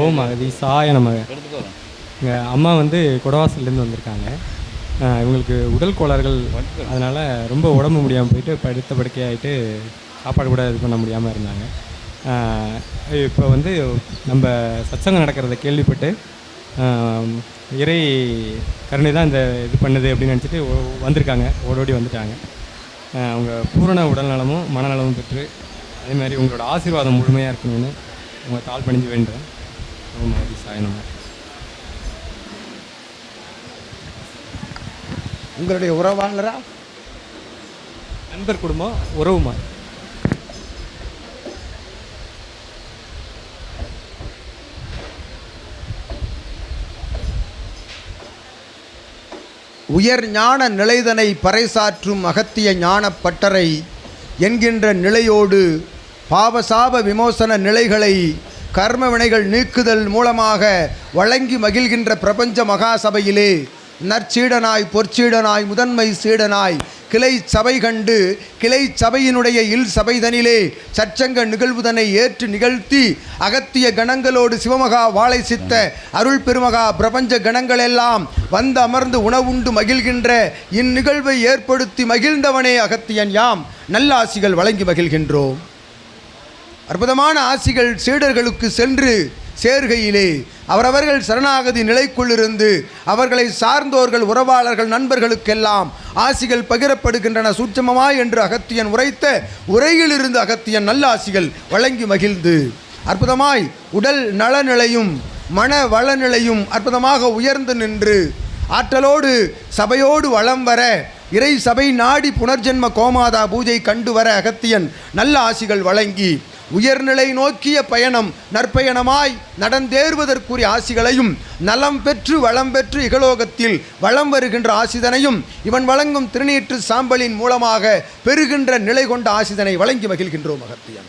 ஓம் அகதி சாய நமக எங்கள் அம்மா வந்து குடவாசல்லேருந்து வந்திருக்காங்க. இவங்களுக்கு உடல் கோளாறுகள் அதனால் ரொம்ப உடம்பு முடியாமல் போயிட்டு படுத்த படுக்கையாயிட்டு சாப்பாடு கூட இது பண்ண முடியாமல் இருந்தாங்க. இப்போ வந்து நம்ம சத்சங்கம் நடக்கிறத கேள்விப்பட்டு இறை கருணை தான் இந்த இது பண்ணுது அப்படின்னு நினச்சிட்டு வந்திருக்காங்க. ஓடோடி வந்துட்டாங்க. அவங்க பூரண உடல்நலமும் மனநலமும் பெற்று அதே மாதிரி உங்களோட ஆசீர்வாதம் முழுமையாக இருக்கணும்னு உங்கள் தாழ் பணிஞ்சு வேண்டுறேன். ஓம் அகதி சாய நமக உங்களுடைய உறவாளரா? நண்பர் குடும்பம் உறவுமா உயர் ஞான நிலைதனை பறைசாற்றும் அகத்திய ஞானப் பட்டறை என்கின்ற நிலையோடு பாவசாப விமோசன நிலைகளை கர்ம வினைகள் நீக்குதல் மூலமாக வழங்கி மகிழ்கின்ற பிரபஞ்ச மகாசபையிலே நற்சீடனாய் பொற்சீடனாய் முதன்மை சீடனாய் கிளை சபை கண்டு கிளை சபையினுடைய இல் சபைதனிலே சச்சங்க நிகழ்வுதனை ஏற்று நிகழ்த்தி அகத்திய கணங்களோடு சிவமகா வாழை சித்த அருள் பெருமகா பிரபஞ்ச கணங்களெல்லாம் வந்து அமர்ந்து உணவுண்டு மகிழ்கின்ற இந்நிகழ்வை ஏற்படுத்தி மகிழ்ந்தவனே அகத்தியன் யாம். நல்லாசிகள் வழங்கி மகிழ்கின்றோம். அற்புதமான ஆசிகள் சீடர்களுக்கு சென்று சேர்கையிலே அவரவர்கள் சரணாகதி நிலைக்குள்ளிருந்து அவர்களை சார்ந்தோர்கள் உறவாளர்கள் நண்பர்களுக்கெல்லாம் ஆசிகள் பகிரப்படுகின்றன. சூட்சமமாய் என்று அகத்தியன் உரைத்த உரையிலிருந்து அகத்தியன் நல்ல ஆசிகள் வழங்கி மகிழ்ந்து. அற்புதமாய் உடல் நலநிலையும் மன வளநிலையும் அற்புதமாக உயர்ந்து நின்று ஆற்றலோடு சபையோடு வளம் வர இறை சபை நாடி புனர்ஜென்ம கோமாதா பூஜை கண்டு வர அகத்தியன் நல்ல ஆசிகள் வழங்கி உயர்நிலை நோக்கிய பயணம் நற்பயணமாய் நடந்தேறுவதற்குரிய ஆசிகளையும் நலம் பெற்று வளம் பெற்று இகலோகத்தில் வளம் வருகின்ற ஆசிதனையும் இவன் வழங்கும் திருநீற்று சாம்பலின் மூலமாக பெறுகின்ற நிலை கொண்ட ஆசிதனை வழங்கி மகிழ்கின்றோம் மகத்தியன்.